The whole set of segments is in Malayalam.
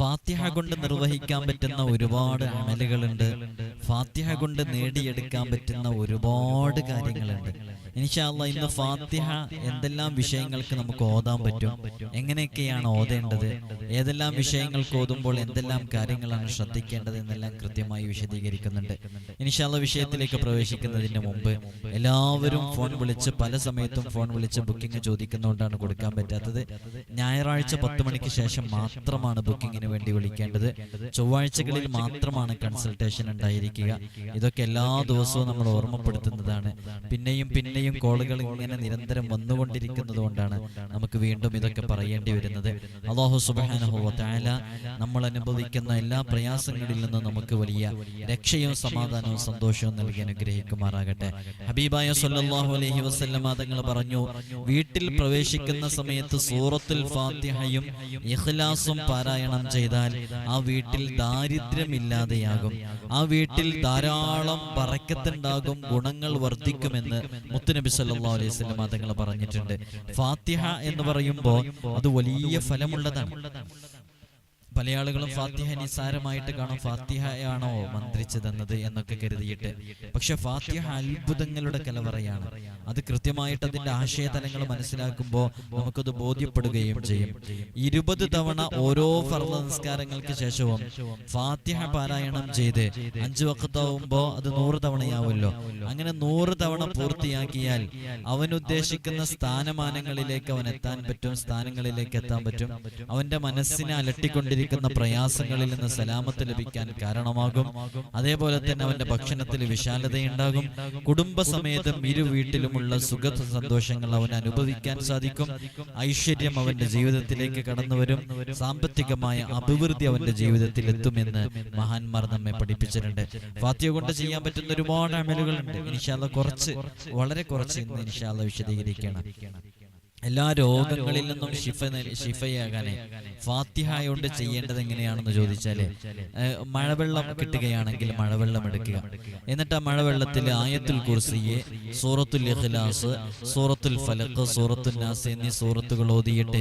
ഫാത്തിഹ കൊണ്ട് നിർവഹിക്കാൻ പറ്റുന്ന ഒരുപാട് അമലുകളുണ്ട്. ഫാത്തിഹ കൊണ്ട് നേടിയെടുക്കാൻ പറ്റുന്ന ഒരുപാട് കാര്യങ്ങളുണ്ട്. ഇൻഷാല്ല ഇന്ന് ഫാത്തിഹ എന്തെല്ലാം വിഷയങ്ങൾക്ക് നമുക്ക് ഓതാൻ പറ്റും? എങ്ങനെയൊക്കെയാണ് ഓതേണ്ടത്? ഏതെല്ലാം വിഷയങ്ങൾക്ക് ഓതുമ്പോൾ എന്തെല്ലാം കാര്യങ്ങളാണ് ശ്രദ്ധിക്കേണ്ടത് എന്നെല്ലാം കൃത്യമായി വിശദീകരിക്കുന്നുണ്ട്. ഇൻഷാല്ല വിഷയത്തിലേക്ക് പ്രവേശിക്കുന്നതിന് മുമ്പ് എല്ലാവരും ഫോൺ വിളിച്ച് പല സമയത്തും ഫോൺ വിളിച്ച് ബുക്കിംഗ് ചോദിക്കുന്നതുകൊണ്ടാണ് കൊടുക്കാൻ പറ്റാത്തത്. ഞായറാഴ്ച പത്ത് മണിക്ക് ശേഷം മാത്രമാണ് ബുക്കിങ്ങിന് വേണ്ടി വിളിക്കേണ്ടത് ചൊവ്വാഴ്ചകളിൽ മാത്രമാണ് കൺസൾട്ടേഷൻ ഉണ്ടായിരിക്കുക. ഇതൊക്കെ എല്ലാ ദിവസവും നമ്മൾ ഓർമ്മപ്പെടുത്തുന്നതാണ്. പിന്നെയും പിന്നെയും കോളുകൾ ഇങ്ങനെ നിരന്തരം വന്നുകൊണ്ടിരിക്കുന്നത് കൊണ്ടാണ് നമുക്ക് വീണ്ടും ഇതൊക്കെ പറയേണ്ടി വരുന്നത്. അള്ളാഹു സുബാനുഹോല നമ്മൾ അനുഭവിക്കുന്ന എല്ലാ പ്രയാസങ്ങളിൽ നിന്നും നമുക്ക് വലിയ രക്ഷയും സമാധാനവും സന്തോഷവും നൽകി അനുഗ്രഹിക്കുമാറാകട്ടെ. ഹബീബായ സല്ലല്ലാഹു അലഹി വസ്ല്ലാം തങ്ങൾ പറഞ്ഞു വീട്ടിൽ പ്രവേശിക്കുന്ന സമയത്ത് സൂറത്തുൽ ഫാത്തിഹയും ഇഖ്ലാസും പാരായണം ചെയ്താൽ ആ വീട്ടിൽ ദാരിദ്ര്യമില്ലാതെയാകും. ആ വീട്ടിൽ ധാരാളം പറക്കത്തുണ്ടാകും ഗുണങ്ങൾ വർദ്ധിക്കുമെന്ന് മുത്തുനബി സല്ലാ അലൈഹി സ്വലം തങ്ങൾ പറഞ്ഞിട്ടുണ്ട്. ഫാത്തിഹ എന്ന് പറയുമ്പോൾ അത് വലിയ ഫലമുള്ളതാണ്. പല ആളുകളും ഫാത്തിഹ നിസാരമായിട്ട് കാണും ഫാത്തിഹയാണോ മന്ത്രിച്ചതെന്നത് എന്നൊക്കെ കരുതിയിട്ട്. പക്ഷെ ഫാത്തിഹ അത്ഭുതങ്ങളുടെ കലവറയാണ്. അത് കൃത്യമായിട്ട് അതിന്റെ ആശയതലങ്ങൾ മനസ്സിലാക്കുമ്പോൾ നമുക്കത് ബോധ്യപ്പെടുകയും ചെയ്യും. ഇരുപത് തവണ ഓരോ ഫർദ നിസ്കാരങ്ങൾക്ക് ശേഷവും ഫാത്തിഹ പാരായണം ചെയ്ത് അഞ്ചു വക്കത്താവുമ്പോൾ അത് നൂറ് തവണയാവുമല്ലോ. അങ്ങനെ നൂറ് തവണ പൂർത്തിയാക്കിയാൽ അവൻ ഉദ്ദേശിക്കുന്ന സ്ഥാനമാനങ്ങളിലേക്ക് അവൻ എത്താൻ പറ്റും. സ്ഥാനങ്ങളിലേക്ക് എത്താൻ പറ്റും. അവന്റെ മനസ്സിനെ അലട്ടിക്കൊണ്ടിരിക്കുന്ന പ്രയാസങ്ങളിൽ നിന്ന് സലാമത്ത് ലഭിക്കാൻ കാരണമാകും. അതേപോലെ തന്നെ അവന്റെ ഭക്ഷണത്തിൽ വിശാലതയുണ്ടാകും. കുടുംബസമേതം ഇരു വീട്ടിലുമുള്ള സുഖ സന്തോഷങ്ങൾ അവൻ അനുഭവിക്കാൻ സാധിക്കും. ഐശ്വര്യം അവന്റെ ജീവിതത്തിലേക്ക് കടന്നു വരും. സാമ്പത്തികമായ അഭിവൃദ്ധി അവന്റെ ജീവിതത്തിൽ എത്തുമെന്ന് മഹാന്മാർ നമ്മെ പഠിപ്പിച്ചിട്ടുണ്ട്. ഫാത്തിയ കൊണ്ട് ചെയ്യാൻ പറ്റുന്ന ഒരുപാട് അമലുകളുണ്ട്. ഇനിഷാല കുറച്ച് വളരെ കുറച്ച് ഇന്ന് ഇനിഷാല്ല വിശദീകരിക്കണം. എല്ലാ രോഗങ്ങളിൽ നിന്നും ശിഫ ഷിഫയാകാനെ കൊണ്ട് ചെയ്യേണ്ടത് എങ്ങനെയാണെന്ന് ചോദിച്ചാൽ മഴവെള്ളം കിട്ടുകയാണെങ്കിൽ മഴവെള്ളം എടുക്കുക. എന്നിട്ട് ആ മഴവെള്ളത്തിൽ ആയത്തുൽ കുർസിയെ സൂറത്തുൽ ഇഖ്ലാസ് സൂറത്തുൽ ഫലക്ക് സൂറത്തുൽ നാസ് എന്നീ സൂറത്തുകൾ ഓതിയിട്ട്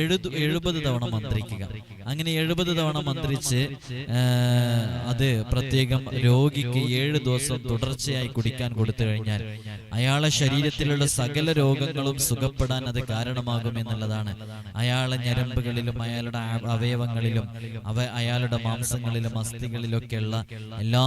എഴുതു എഴുപത് തവണ മന്ത്രിക്കുക. അങ്ങനെ എഴുപത് തവണ മന്ത്രിച്ച് അത് പ്രത്യേകം രോഗിക്ക് ഏഴ് ദിവസം തുടർച്ചയായി കുടിക്കാൻ കൊടുത്തു കഴിഞ്ഞാൽ അയാളെ ശരീരത്തിലുള്ള സകല രോഗങ്ങളും സുഖപ്പെടാൻ അത് കാരണമാകും എന്നുള്ളതാണ്. അയാളെ ഞരമ്പുകളിലും അയാളുടെ അവയവങ്ങളിലും അവ അയാളുടെ മാംസങ്ങളിലും അസ്ഥികളിലൊക്കെയുള്ള എല്ലാ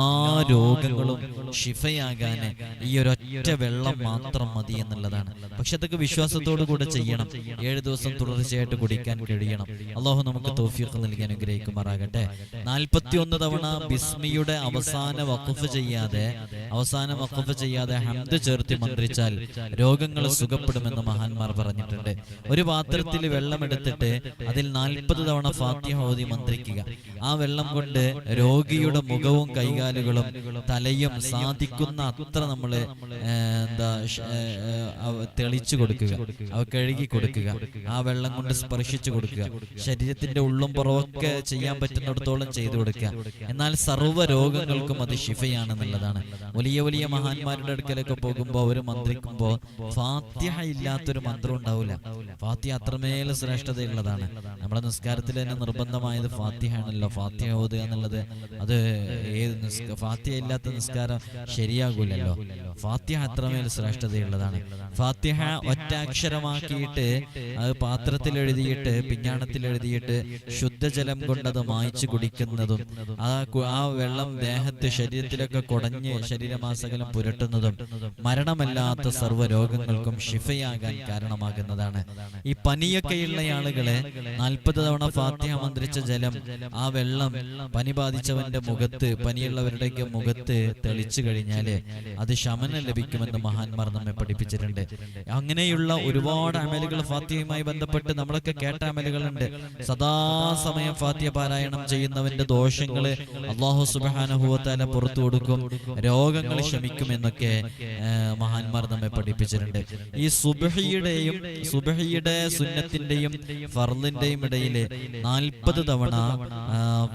രോഗങ്ങളും ഷിഫയാകാൻ ഈ ഒരൊറ്റ വെള്ളം മാത്രം മതി എന്നുള്ളതാണ്. പക്ഷെ അതൊക്കെ വിശ്വാസത്തോടു കൂടെ ചെയ്യണം. ഏഴ് ദിവസം തുടർച്ചയായിട്ട് കുടിക്കാൻ കഴിയണം. അള്ളാഹു നമുക്ക് തോഫിയൊക്കെ നൽകി അനുഗ്രഹിക്കുമാറാകട്ടെ. നാൽപ്പത്തി ഒന്ന് തവണ ബിസ്മിയുടെ അവസാന വഖഫ് ചെയ്യാതെ അവസാന വഖഫ് ചെയ്യാതെ ഹംദ് ചേർത്തി മന്ത്രിച്ചാൽ രോഗങ്ങൾ സുഖപ്പെടുമെന്ന് മഹാന്മാർ പറഞ്ഞിട്ടുണ്ട്. ഒരു പാത്രത്തിൽ വെള്ളം എടുത്തിട്ട് അതിൽ നാൽപ്പത് തവണ ഫാത്തിഹ ഓതി മന്ത്രിക്കുക. ആ വെള്ളം കൊണ്ട് രോഗിയുടെ മുഖവും കൈകാലുകളും തലയും സാധിക്കുന്ന അത്ര നമ്മൾ എന്താ തെളിച്ചു കൊടുക്കുക. അവ കഴുകി കൊടുക്കുക. ആ വെള്ളം കൊണ്ട് സ്പർശിച്ചു കൊടുക്കുക. ശരീരത്തിന്റെ ഉള്ളും പുറമൊക്കെ ചെയ്യാൻ പറ്റുന്നിടത്തോളം ചെയ്തു കൊടുക്കുക. എന്നാൽ സർവ രോഗങ്ങൾക്കും അത് ശിഫയാണെന്നുള്ളതാണ്. വലിയ വലിയ മഹാന്മാരുടെ അടുക്കലൊക്കെ പോകുമ്പോൾ അവർ മന്ത്രിക്കുമ്പോൾ ഫാത്തിഹ ഇല്ലാത്തൊരു മന്ത്രം ഉണ്ടാവില്ല ഫാത്തിഹ അത്രമേൽ ശ്രേഷ്ഠതയുള്ളതാണ്. നമ്മുടെ നിസ്കാരത്തിൽ തന്നെ നിർബന്ധമായത് ഫാത്തിഹ ആണല്ലോ ഫാത്തിഹ ഓതുക എന്നുള്ളത് അത് ഏത് ഫാത്യ ഫാത്തിഹ ഇല്ലാത്ത നിസ്കാരം ശരിയാകൂലല്ലോ. ഫാത്തിഹ അത്രമേൽ ശ്രേഷ്ഠതയുള്ളതാണ്. ഫാത്തിഹ ഒറ്റാക്ഷരമാക്കിയിട്ട് അത് പാത്രത്തിൽ എഴുതിയിട്ട് പിഞ്ഞാണത്തിൽ എഴുതിയിട്ട് ശുദ്ധജലം കൊണ്ടത് മായിച്ച് കുടിക്കുന്നതും ആ ആ വെള്ളം ദേഹത്ത് ശരീരത്തിലൊക്കെ കുടഞ്ഞ് ശരീരമാസകലം പുരട്ടുന്നതും മരണമല്ലാത്ത സർവ രോഗങ്ങൾക്കും ഷിഫയാകാൻ കാരണമാകുന്നതാണ്. ഈ പനിയൊക്കെയുള്ള ആളുകളെ നാൽപ്പത് തവണ ഫാത്തിഹ മന്ത്രിച്ച ജലം ആ വെള്ളം പനി ബാധിച്ചവന്റെ മുഖത്ത് പനിയുള്ളവരുടെ മുഖത്ത് തെളിച്ചു കഴിഞ്ഞാൽ അത് ശമനം ലഭിക്കുമെന്ന് മഹാന്മാർ നമ്മെ പഠിപ്പിച്ചിട്ടുണ്ട്. അങ്ങനെയുള്ള ഒരുപാട് അമലുകൾ ഫാത്തിഹയുമായി ബന്ധപ്പെട്ട് നമ്മളൊക്കെ കേട്ട അമലുകളുണ്ട്. സദാസമയം ഫാത്തിഹ പാരായണം ചെയ്യുന്നവന്റെ ദോഷങ്ങൾ അള്ളാഹു സുബാനുഭവത്താല പുറത്തു കൊടുക്കും രോഗങ്ങൾ ശമിക്കുമെന്നൊക്കെ ഏഹ്, മഹാന്മാർ നമ്മെ പഠിപ്പിച്ചിട്ടുണ്ട്. ഈ സുബഹിയുടെയും സുബഹിയുടെ സുന്നത്തിന്റെയും ഫർലിന്റെയും ഇടയിൽ നാൽപ്പത് തവണ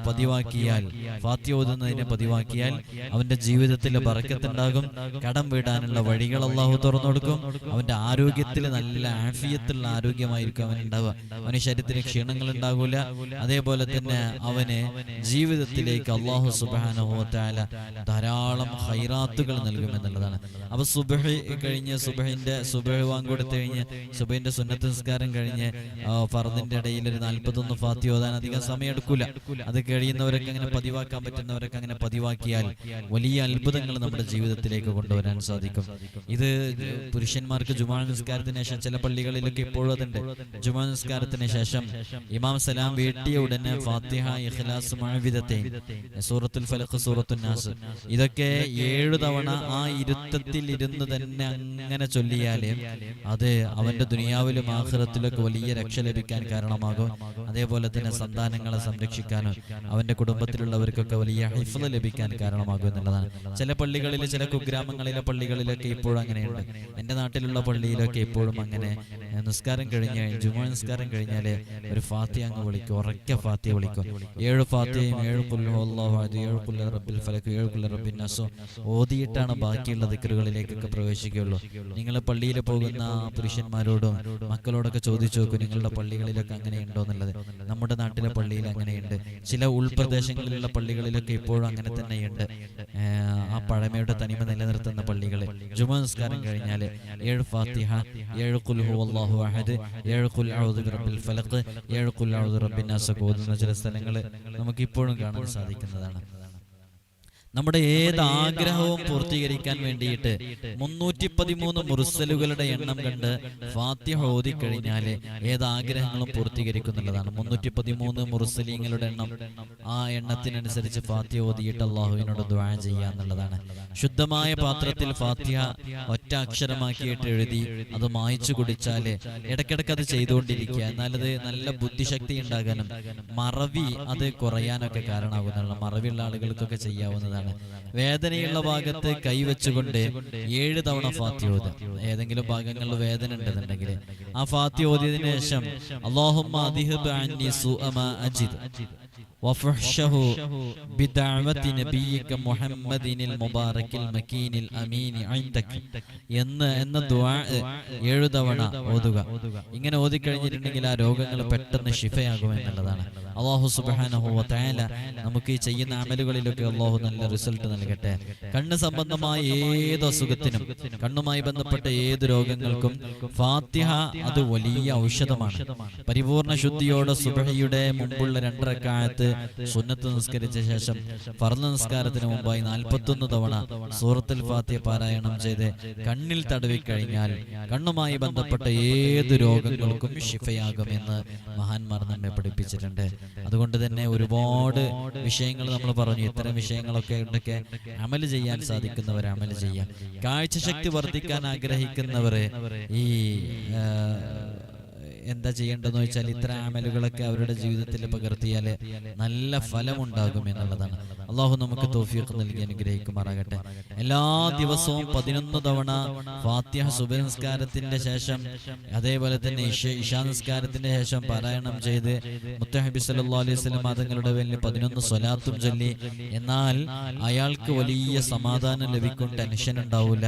പതിവാക്കിയാൽ ഫാത്തി ഓതുന്നതിനെ പതിവാക്കിയാൽ അവന്റെ ജീവിതത്തിൽ ബറക്കത്തുണ്ടാകും. കടം വീടാനുള്ള വഴികൾ അള്ളാഹു തുറന്നു കൊടുക്കും. അവന്റെ ആരോഗ്യത്തിൽ നല്ല ആഫിയത്തുള്ള ആരോഗ്യമായിരിക്കും അവൻ ഉണ്ടാവുക. അവന് ശരീരത്തിന് ക്ഷീണങ്ങൾ ഉണ്ടാകൂല. അതേപോലെ തന്നെ അവന് ജീവിതത്തിലേക്ക് അള്ളാഹു സുബാനുഭവത്താല ധാരാളം ഹൈറാത്തുകൾ നൽകും എന്നുള്ളതാണ്. അപ്പൊ സുബഹി കഴിഞ്ഞ് സുബഹിന്റെ സുബഹ് കൊടുത്തു കഴിഞ്ഞ് സുബഹിന്റെ സുന്നത്ത് നിസ്കാരം കഴിഞ്ഞ് ഫറദിന്റെ ഇടയിൽ ഒരു നാൽപ്പത്തൊന്ന് ഫാത്തി ഓതാൻ അധികം സമയം എടുക്കൂല അത് കഴിയുന്നവരൊക്കെ അങ്ങനെ പതിവാക്കാൻ പറ്റുന്നവരൊക്കെ അങ്ങനെ പതിവാക്കിയാൽ വലിയ അത്ഭുതങ്ങൾ നമ്മുടെ ജീവിതത്തിലേക്ക് കൊണ്ടുവരാൻ സാധിക്കും. ഇത് പുരുഷന്മാർക്ക് ജുമാ നിസ്കാരത്തിന് ശേഷം ചില പള്ളികളിലൊക്കെ ഇപ്പോഴും അതുണ്ട്. ജുമാ നിസ്കാരത്തിന് ശേഷം ഇമാം സലാം വീട്ടിയ ഉടനെ ഫാത്തിഹ ഇഖ്ലാസ് മഴവിധത്തെ സൂറത്തുൽ ഫലഖ് സൂറത്തുൽ നാസ്. ഇതൊക്കെ ഏഴു തവണ ആ ഇരുത്തത്തിൽ ഇരുന്ന് തന്നെ അങ്ങനെ ചൊല്ലിയാലേ അത് അവന്റെ ദുനിയാവിലും ആഖിറത്തിലൊക്കെ വലിയ രക്ഷ ലഭിക്കാൻ കാരണമാകും. അതേപോലെ തന്നെ സന്താനങ്ങളെ സംരക്ഷിക്കാനും അവന്റെ കുടുംബത്തിലുള്ളവർക്കൊക്കെ വലിയ ഹിഫ്ള് ലഭിക്കാൻ കാരണമാകും എന്നുള്ളതാണ്. ചില പള്ളികളിൽ ചില കുഗ്രാമങ്ങളിലെ പള്ളികളിലൊക്കെ ഇപ്പോഴും അങ്ങനെയുണ്ട്. എന്റെ നാട്ടിലുള്ള പള്ളിയിലൊക്കെ ഇപ്പോഴും അങ്ങനെ. നിസ്കാരം കഴിഞ്ഞാൽ ജുമാ നിസ്കാരം കഴിഞ്ഞാൽ ഒരു ഫാത്തി അങ്ങ് വിളിക്കും. ഉറക്ക ഫാത്തി വിളിക്കും. ഏഴ് ഫാത്തിയും ഏഴ് പുല്ലോ ഏഴ് പുല്ലറബിൽ റബ്ബിൽ ഏഴ് പുല്ലറബിൻ റബ്ബിൻ ഓതിയിട്ടാണ് ബാക്കിയുള്ള ദിക്കറുകളിലേക്കൊക്കെ പ്രവേശിക്കുകയുള്ളൂ. നിങ്ങൾ പള്ളിയിൽ പോകുന്ന പുരുഷന്മാരോടും മക്കളോടൊക്കെ ചോദിച്ചു നോക്കൂ നിങ്ങളുടെ പള്ളികളിലൊക്കെ അങ്ങനെയുണ്ടോ എന്നുള്ളത്. നമ്മുടെ നാട്ടിലെ പള്ളിയിൽ അങ്ങനെയുണ്ട്. ചില ഉൾപ്രദേശങ്ങളിലുള്ള പള്ളികളിലൊക്കെ ഇപ്പോഴും അങ്ങനെ തന്നെയുണ്ട്. ആ പഴമയുടെ തനിമ നിലനിർത്തുന്ന പള്ളികൾ ജുമാ നിസ്കാരം കഴിഞ്ഞാൽ ഏഴ് ഫാത്തിഹ ഏഴ് കുൽഹു അള്ളാഹു അഹദ് ഏഴ് കുൽ ഔദു ബിറബ്ബിൽ ഫലഖ് ഏഴ് കുൽ ഔദു റബ്ബിൻ ഓതുന്ന ചില സ്ഥലങ്ങൾ നമുക്ക് ഇപ്പോഴും കാണാൻ സാധിക്കുന്നതാണ്. നമ്മുടെ ഏത് ആഗ്രഹവും പൂർത്തീകരിക്കാൻ വേണ്ടിയിട്ട് മുന്നൂറ്റി പതിമൂന്ന് മുറിസലുകളുടെ എണ്ണം കണ്ട് ഫാത്തിഹ കഴിഞ്ഞാൽ ഏത് ആഗ്രഹങ്ങളും പൂർത്തീകരിക്കുന്നുള്ളതാണ്. മുന്നൂറ്റി പതിമൂന്ന് മുറിസലിങ്ങളുടെ എണ്ണം ആ എണ്ണത്തിനനുസരിച്ച് ഫാത്തിഹ ഓതിയിട്ട് അള്ളാഹുവിനോട് ദ്വാ ചെയ്യുക എന്നുള്ളതാണ്. ശുദ്ധമായ പാത്രത്തിൽ ഫാത്തിഹ ഒറ്റ അക്ഷരമാക്കിയിട്ട് എഴുതി അത് മായ്ച്ചു കുടിച്ചാൽ ഇടയ്ക്കിടയ്ക്ക് അത് ചെയ്തുകൊണ്ടിരിക്കുക. എന്നാലത് നല്ല ബുദ്ധിശക്തി ഉണ്ടാകാനും മറവി അത് കുറയാനൊക്കെ കാരണമാകുന്നതാണ്. മറവിയുള്ള ആളുകൾക്കൊക്കെ ചെയ്യാവുന്നതാണ്. വേദനയുള്ള ഭാഗത്ത് കൈവച്ചുകൊണ്ട് ഏഴ് തവണ ഫാത്തി ഓതുക. ഏതെങ്കിലും ഭാഗങ്ങളിൽ വേദന ഉണ്ടെന്നുണ്ടെങ്കിൽ ആ ഫാത്തി ഓതിയതിനു ശേഷം അള്ളാഹുമ്മ അജിദ്. وفحشه بدعوة نبيك محمد المبارك المكين الأمين عندك എന്ന് എന്ന ദുആ ഏഴു തവണ ഓതുക ഇങ്ങനെ ഓതിക്കഴിഞ്ഞിട്ടുണ്ടെങ്കിൽ ആ രോഗങ്ങൾ പെട്ടെന്ന് ശിഫയാകും എന്നുള്ളതാണ് അള്ളാഹു സുബ്ഹാനഹു വ തആല നമുക്ക് ഈ ചെയ്യുന്ന അമലുകളിലൊക്കെ അള്ളാഹു നല്ല റിസൾട്ട് നൽകട്ടെ കണ്ണ് സംബന്ധമായ ഏത് അസുഖത്തിനും കണ്ണുമായി ബന്ധപ്പെട്ട ഏത് രോഗങ്ങൾക്കും ഫാത്തിഹ അത് വലിയ ഔഷധമാണ് പരിപൂർണ ശുദ്ധിയോടെ സുബഹയുടെ മുമ്പുള്ള രണ്ടരക്കാലത്ത് സുന്നത്ത് നിസ്കരിച്ച ശേഷം ഫർദ് നിസ്കാരത്തിന് മുമ്പായി നാൽപ്പത്തൊന്ന് തവണ സൂറത്തുൽ ഫാത്തിയ പാരായണം ചെയ്ത് കണ്ണിൽ തടവി കഴിഞ്ഞാൽ കണ്ണുമായി ബന്ധപ്പെട്ട ഏത് രോഗങ്ങൾക്കും ശിഫയാകുമെന്ന് മഹാന്മാർ നമ്മെ പഠിപ്പിച്ചിട്ടുണ്ട്. അതുകൊണ്ട് തന്നെ ഒരുപാട് വിഷയങ്ങൾ നമ്മൾ പറഞ്ഞു. ഇത്തരം വിഷയങ്ങളൊക്കെ ഉണ്ടൊക്കെ അമൽ ചെയ്യാൻ സാധിക്കുന്നവർ അമൽ ചെയ്യാം. കാഴ്ചശക്തി വർദ്ധിക്കാൻ ആഗ്രഹിക്കുന്നവർ ഈ എന്താ ചെയ്യേണ്ടതെന്ന് വെച്ചാൽ ഇത്ര ആമലുകളൊക്കെ അവരുടെ ജീവിതത്തിൽ പകർത്തിയാൽ നല്ല ഫലമുണ്ടാകും എന്നുള്ളതാണ്. അള്ളാഹു നമുക്ക് തോഫിയൊക്കെ നൽകി അനുഗ്രഹിക്കുമാറാകട്ടെ. എല്ലാ ദിവസവും പതിനൊന്ന് തവണ ഫാത്തിഹ സുബനസ്കാരത്തിന്റെ ശേഷം അതേപോലെ തന്നെ ഇഷാനസ്കാരത്തിന്റെ ഇഷാ നിസ്കാരത്തിന്റെ ശേഷം പാരായണം ചെയ്ത് മുത്തഹബി സല്ലാ അലൈഹി വസല്ലം തങ്ങളുടെ പേരിൽ പതിനൊന്ന് സ്വലാത്തും ചൊല്ലി. എന്നാൽ അയാൾക്ക് വലിയ സമാധാനം ലഭിക്കും ടെൻഷൻ ഉണ്ടാവില്ല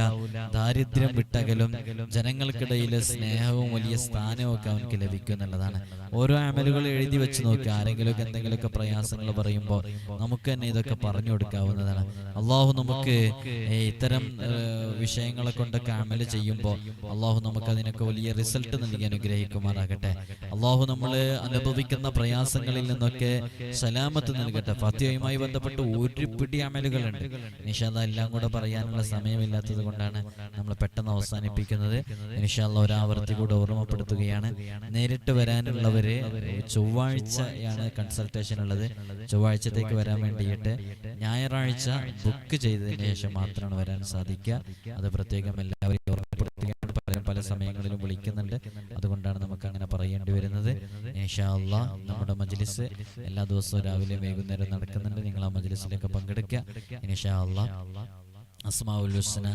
ദാരിദ്ര്യം വിട്ടകലും ജനങ്ങൾക്കിടയിലെ സ്നേഹവും വലിയ സ്ഥാനവും ഒക്കെ അവനക്ക് ലഭിക്കും എന്നുള്ളതാണ്. ഓരോ അമലുകൾ എഴുതി വെച്ച് നോക്കുക ആരെങ്കിലുമൊക്കെ എന്തെങ്കിലുമൊക്കെ പ്രയാസങ്ങൾ പറയുമ്പോൾ നമുക്ക് തന്നെ ഇതൊക്കെ പറഞ്ഞു കൊടുക്കാവുന്നതാണ്. അള്ളാഹു നമുക്ക് ഇത്തരം വിഷയങ്ങളെ കൊണ്ടൊക്കെ അമൽ ചെയ്യുമ്പോൾ അള്ളാഹു നമുക്ക് അതിനൊക്കെ വലിയ റിസൾട്ട് നൽകി അനുഗ്രഹിക്കുമാറാകട്ടെ. അള്ളാഹു നമ്മൾ അനുഭവിക്കുന്ന പ്രയാസങ്ങളിൽ നിന്നൊക്കെ സലാമത്ത് നൽകട്ടെ. ഫാത്തിഹയുമായി ബന്ധപ്പെട്ട് ഒരു പിടി അമലുകളുണ്ട്. നിഷാദ എല്ലാം കൂടെ പറയാനുള്ള സമയമില്ലാത്തത് കൊണ്ടാണ് നമ്മൾ പെട്ടെന്ന് അവസാനിപ്പിക്കുന്നത്. നിഷാദ ഒരാവർത്തി കൂടെ ഓർമ്മപ്പെടുത്തുകയാണ് നേരിട്ട് വരാനുള്ളവര് ചൊവ്വാഴ്ചയാണ് കൺസൾട്ടേഷൻ ഉള്ളത്. ചൊവ്വാഴ്ചത്തേക്ക് വരാൻ വേണ്ടിയിട്ട് ഞായറാഴ്ച ബുക്ക് ചെയ്തതിന് ശേഷം മാത്രമാണ് വരാൻ സാധിക്കുക. അത് പ്രത്യേകം എല്ലാവരെയും ഓർമ്മപ്പെടുത്തുകയാണ്. പലരും പല സമയങ്ങളിലും വിളിക്കുന്നുണ്ട്. അതുകൊണ്ടാണ് നമുക്ക് അങ്ങനെ പറയേണ്ടി വരുന്നത്. നമ്മുടെ മജ്ലിസ് എല്ലാ ദിവസവും രാവിലെ വൈകുന്നേരം നടക്കുന്നുണ്ട്. നിങ്ങൾ ആ മജ്ലിസിലൊക്കെ പങ്കെടുക്കുക. അള്ളാ അസ്മാഉൽ ഹുസ്ന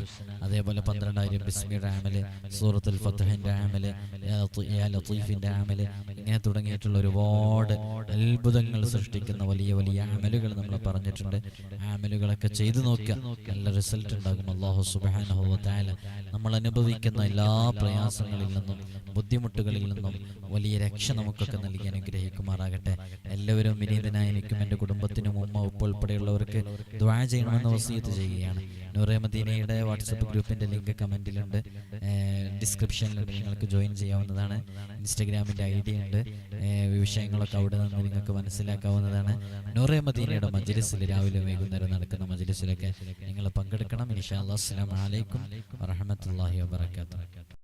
അതേപോലെ പന്ത്രണ്ടായിരം ബിസ്മിയുടെ ആമൽ സൂറത്തുൽ ഫത്തഹിന്റെ ആമൽ യാ ലത്തി- യാ ലത്തീഫിന്റെ ആമൽ ഇങ്ങനെ തുടങ്ങിയിട്ടുള്ള ഒരുപാട് അത്ഭുതങ്ങൾ സൃഷ്ടിക്കുന്ന വലിയ വലിയ ആമലുകൾ നമ്മൾ പറഞ്ഞിട്ടുണ്ട്. ആമലുകളൊക്കെ ചെയ്തു നോക്കുക. നല്ല റിസൾട്ട് ഉണ്ടാകും. അള്ളാഹു തആല നമ്മൾ അനുഭവിക്കുന്ന എല്ലാ പ്രയാസങ്ങളിൽ നിന്നും ബുദ്ധിമുട്ടുകളിൽ നിന്നും വലിയ രക്ഷ നമുക്കൊക്കെ നൽകി അനുഗ്രഹിക്കുമാറാകട്ടെ. എല്ലാവരും വിനീതനായ എനിക്കും എന്റെ കുടുംബത്തിനും ഉമ്മ ഉപ്പ ഉൾപ്പെടെയുള്ളവർക്ക് ദ്വാ ചെയ്യണമെന്ന് വസീത്ത് ചെയ്യുകയാണ്. നൂറെ മദീനയുടെ വാട്സപ്പ് ഗ്രൂപ്പിന്റെ ലിങ്ക് കമന്റിലുണ്ട് ഡിസ്ക്രിപ്ഷനിലുണ്ട് നിങ്ങൾക്ക് ജോയിൻ ചെയ്യാവുന്നതാണ്. ഇൻസ്റ്റഗ്രാമിന്റെ ഐ ഡി ഉണ്ട്. വിഷയങ്ങളൊക്കെ അവിടെ നിന്ന് നിങ്ങൾക്ക് മനസ്സിലാക്കാവുന്നതാണ്. നൂറെ മദീനയുടെ മജ്ലിസിൽ രാവിലെ വൈകുന്നേരം നടക്കുന്ന മജ്ലിസിലൊക്കെ നിങ്ങൾ പങ്കെടുക്കണം. ഇൻഷാ അല്ലാ അസ്സലാമു അലൈക്കും വറഹ്മത്തുള്ളാഹി വബറകാതുഹു.